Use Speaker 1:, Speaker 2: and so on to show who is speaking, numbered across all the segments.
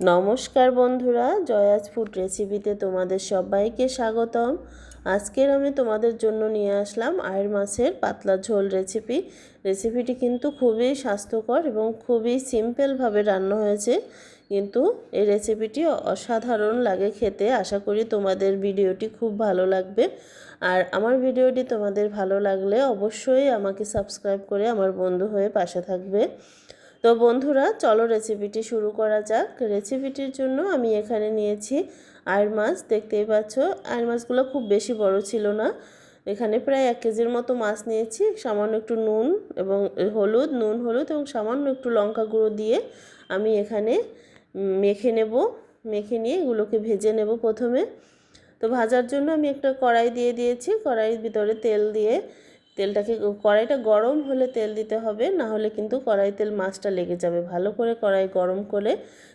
Speaker 1: নমস্কার বন্ধুরা জয়াজ ফুড রেসিপিতে তোমাদের সবাইকে স্বাগতম। আজকের আমি তোমাদের জন্য নিয়ে আসলাম আয়ের মাছের পাতলা ঝোল রেসিপি। রেসিপিটি কিন্তু খুবই স্বাস্থ্যকর এবং খুবই সিম্পলভাবে রান্না হয়েছে। কিন্তু এই রেসিপিটি অসাধারণ লাগে খেতে, আশা করি তোমাদের ভিডিওটি খুব ভালো লাগবে। আর আমার ভিডিওটি তোমাদের ভালো লাগলে অবশ্যই আমাকে সাবস্ক্রাইব করে আমার বন্ধু হয়ে পাশে থাকবে। তো বন্ধুরা, চলো রেসিপিটি শুরু করা যাক। রেসিপিটির জন্য আমি এখানে নিয়েছি আয়ের মাছ, দেখতেই পাচ্ছ। আয়ের মাছগুলো খুব বেশি বড় ছিল না। এখানে প্রায় এক কেজির মতো মাছ নিয়েছি, সামান্য একটু নুন এবং হলুদ, নুন, হলুদ এবং সামান্য একটু লঙ্কা গুঁড়ো দিয়ে আমি এখানে মেখে নেব, মেখে নিয়ে এগুলোকে ভেজে নেব প্রথমে। তো ভাজার জন্য আমি একটা কড়াই দিয়ে দিয়েছি, কড়াইয়ের ভিতরে তেল দিয়ে তেলটাকে কড়াইটা গরম হলে তেল দিতে হবে, না হলে কিন্তু কড়াই তেল মাছটা লেগে যাবে। ভালো করে কড়াই গরম করে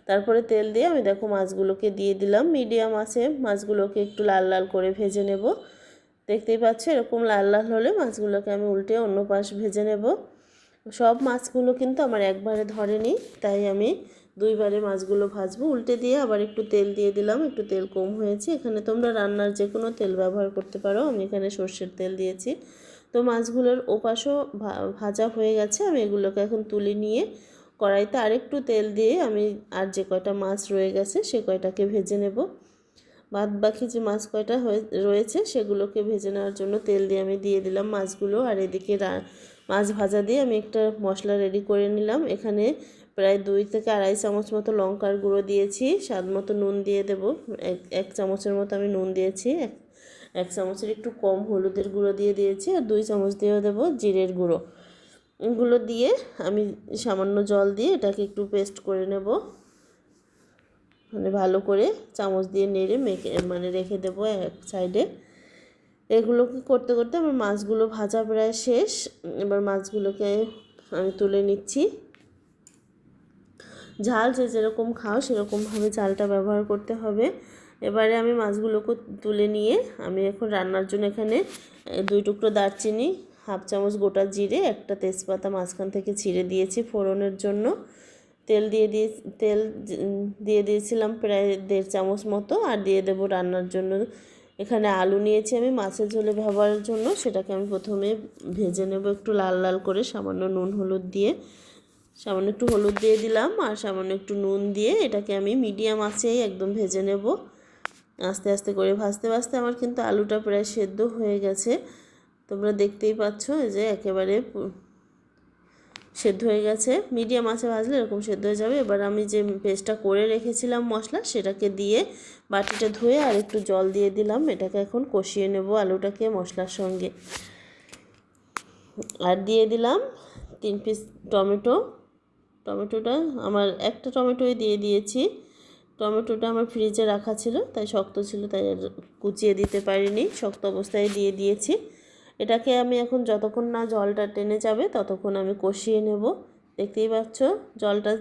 Speaker 1: তারপরে তেল দিয়ে আমি দেখো মাছগুলোকে দিয়ে দিলাম। মিডিয়াম আছে, মাছগুলোকে একটু লাল লাল করে ভেজে নেব। দেখতেই পাচ্ছ এরকম লাল লাল হলে মাছগুলোকে আমি উল্টে অন্য পাশ ভেজে নেব। সব মাছগুলো কিন্তু আমার একবারে ধরেনি, তাই আমি দুইবারে মাছগুলো ভাজবো। উল্টে দিয়ে আবার একটু তেল দিয়ে দিলাম, একটু তেল কম হয়েছে। এখানে তোমরা রান্নার যে কোনো তেল ব্যবহার করতে পারো। আমি এখানে সর্ষের তেল দিয়েছি। তো মাছগুলোর ওপাশও ভাজা হয়ে গেছে। আমি এগুলোকে এখন তুলে নিয়ে কড়াইতে আরেকটু তেল দিয়ে আমি আর যে কয়টা মাছ রয়ে গেছে সে কয়টাকে ভেজে নেব। বাদ বাকি যে মাছ কয়টা রয়েছে সেগুলোকে ভেজে নেওয়ার জন্য তেল দিয়ে আমি দিয়ে দিলাম মাছগুলো। আর এদিকে মাছ ভাজা দিয়ে আমি একটা মশলা রেডি করে নিলাম। এখানে প্রায় দুই থেকে আড়াই চামচ মতো লঙ্কার গুঁড়ো দিয়েছি। স্বাদ মতো নুন দিয়ে দেবো। এক এক চামচের মতো আমি নুন দিয়েছি। এক এক চামচের একটু কম হলুদের গুঁড়ো দিয়ে দিয়েছি আর দুই চামচ দিয়েও দেবো জিরের গুঁড়ো। এগুলো দিয়ে আমি সামান্য জল দিয়ে এটাকে একটু পেস্ট করে নেব। মানে ভালো করে চামচ দিয়ে নেড়ে মেখে মানে রেখে দেবো এক সাইডে। এগুলোকে করতে করতে আমার মাছগুলো ভাজা প্রায় শেষ। এবার মাছগুলোকে আমি তুলে নিচ্ছি। ঝাল যে যেরকম খাও সেরকমভাবে ঝালটা ব্যবহার করতে হবে। এবারে আমি মাছগুলোকে তুলে নিয়ে আমি এখন রান্নার জন্য এখানে দুই টুকরো দারচিনি, হাফ চামচ গোটা জিরে, একটা তেজপাতা মাঝখান থেকে ছিঁড়ে দিয়েছি ফোড়নের জন্য। তেল দিয়ে দিয়ে, তেল দিয়ে দিয়েছিলাম প্রায় দেড় চামচ মতো আর দিয়ে দেবো রান্নার জন্য। এখানে আলু নিয়েছি আমি মাছের ঝোলে ব্যবহারের জন্য, সেটাকে আমি প্রথমে ভেজে নেব একটু লাল লাল করে, সামান্য নুন হলুদ দিয়ে। সামান্য একটু হলুদ দিয়ে দিলাম আর সামান্য একটু নুন দিয়ে এটাকে আমি মিডিয়াম আঁচেই একদম ভেজে নেব। আস্তে আস্তে করে ভাজতে ভাজতে আমার কিন্তু আলুটা প্রায় সেদ্ধ হয়ে গেছে। তোমরা দেখতেই পাচ্ছ যে একেবারে সেদ্ধ হয়ে গেছে। মিডিয়াম আছে ভাজলে এরকম সেদ্ধ হয়ে যাবে। এবার আমি যে পেস্টটা করে রেখেছিলাম মশলা, সেটাকে দিয়ে বাটিটা ধুয়ে আর একটু জল দিয়ে দিলাম। এটাকে এখন কষিয়ে নেব আলুটাকে মশলার সঙ্গে। আর দিয়ে দিলাম তিন পিস টমেটো। টমেটোটা আমার একটা টমেটোই দিয়ে দিয়েছি। টমেটোটা আমার ফ্রিজে রাখা ছিল, তাই শক্ত ছিল, তাই কুচিয়ে দিতে পারিনি। শক্ত অবস্থায় দিয়ে দিয়েছি। এটাকে আমি এখন যতক্ষণ না জলটা টেনে যাবে, ততক্ষণ আমি কষিয়ে নেব। দেখতেই পাচ্ছ, জলটা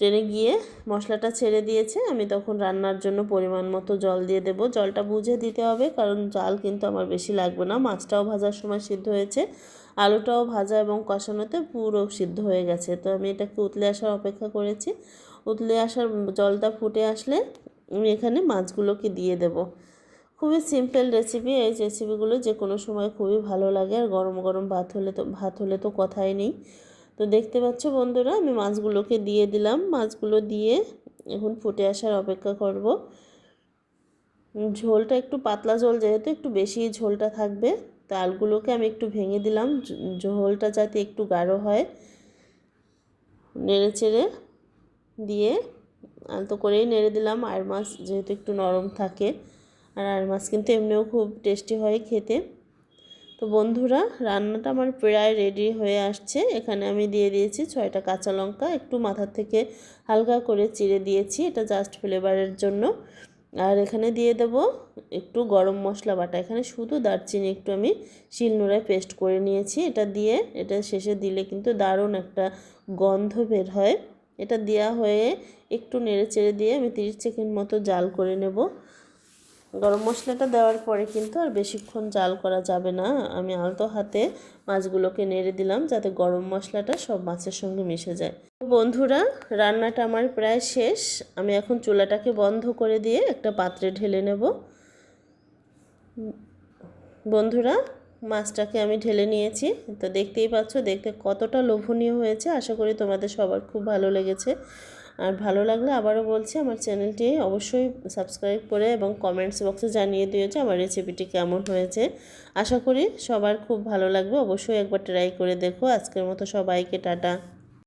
Speaker 1: টেনে গিয়ে মশলাটা ছেড়ে দিয়েছে। আমি তখন রান্নার জন্য পরিমাণ মতো জল দিয়ে দেব। জলটা বুঝে দিতে হবে, কারণ জাল কিন্তু আমার বেশি লাগবে না। মাছটাও ভাজার সময় সিদ্ধ হয়েছে। আলুটাও ভাজা এবং কষানোতে পুরো সিদ্ধ হয়ে গেছে। তো আমি এটাকে উতলে আসার অপেক্ষা করেছি। উতলে আসার জলটা ফুটে আসলে আমি এখানে মাছগুলোকে দিয়ে দেব। খুবই সিম্পল রেসিপি এই রেসিপিগুলো যে কোনো সময় খুবই ভালো লাগে আর গরম গরম ভাত হলে তো, ভাত হলে তো কথাই নেই। তো দেখতে পাচ্ছ বন্ধুরা, আমি মাছগুলোকে দিয়ে দিলাম। মাছগুলো দিয়ে এখন ফুটে আসার অপেক্ষা করব। ঝোলটা একটু পাতলা ঝোল, যেহেতু একটু বেশি ঝোলটা থাকবে তো আলগুলোকে আমি একটু ভেঙে দিলাম। ঝোলটা যাতে একটু গাঢ় হয়, নেড়ে চেড়ে দিয়ে আলতো করেই নেড়ে দিলাম। আর মাছ যেহেতু একটু নরম থাকে, আর আর মাছ কিন্তু এমনিও খুব টেস্টি হয় খেতে। তো বন্ধুরা, রান্নাটা আমার প্রায় রেডি হয়ে আসছে। এখানে আমি দিয়ে দিয়েছি ছয়টা কাঁচা লঙ্কা, একটু মাথার থেকে হালকা করে চিড়ে দিয়েছি, এটা জাস্ট ফ্লেভারের জন্য। আর এখানে দিয়ে দেব একটু গরম মশলা বাটা। এখানে শুধু দারচিনি একটু আমি শিলনোড়ায় পেস্ট করে নিয়েছি। এটা দিয়ে, এটা শেষে দিলে কিন্তু দারুণ একটা গন্ধ বের হয়। এটা দেওয়া হয়ে একটু নেড়ে চেড়ে দিয়ে আমি তিরিশ সেকেন্ড মতো জাল করে নেব। গরম মশলাটা দেওয়ার পরে কিন্তু আর বেশিক্ষণ জাল করা যাবে না। আমি আলতো হাতে মাছগুলোকে নেড়ে দিলাম যাতে গরম মশলাটা সব মাছের সঙ্গে মিশে যায়। বন্ধুরা, রান্নাটা আমার প্রায় শেষ। আমি এখন চুলাটাকে বন্ধ করে দিয়ে একটা পাত্রে ঢেলে নেব। বন্ধুরা মাছটাকে আমি ঢেলে নিয়েছি। তো দেখতেই পাচ্ছ, দেখতে কতটা লোভনীয় হয়েছে। আশা করি তোমাদের সবার খুব ভালো লেগেছে। আর ভালো লাগলে আবারও বলছি, আমার চ্যানেলটি অবশ্যই সাবস্ক্রাইব করে এবং কমেন্টস বক্সে জানিয়ে দিয়েছে আমার রেসিপিটি কেমন হয়েছে। আশা করি সবার খুব ভালো লাগবে। অবশ্যই একবার ট্রাই করে দেখো। আজকের মতো সবাইকে টাটা।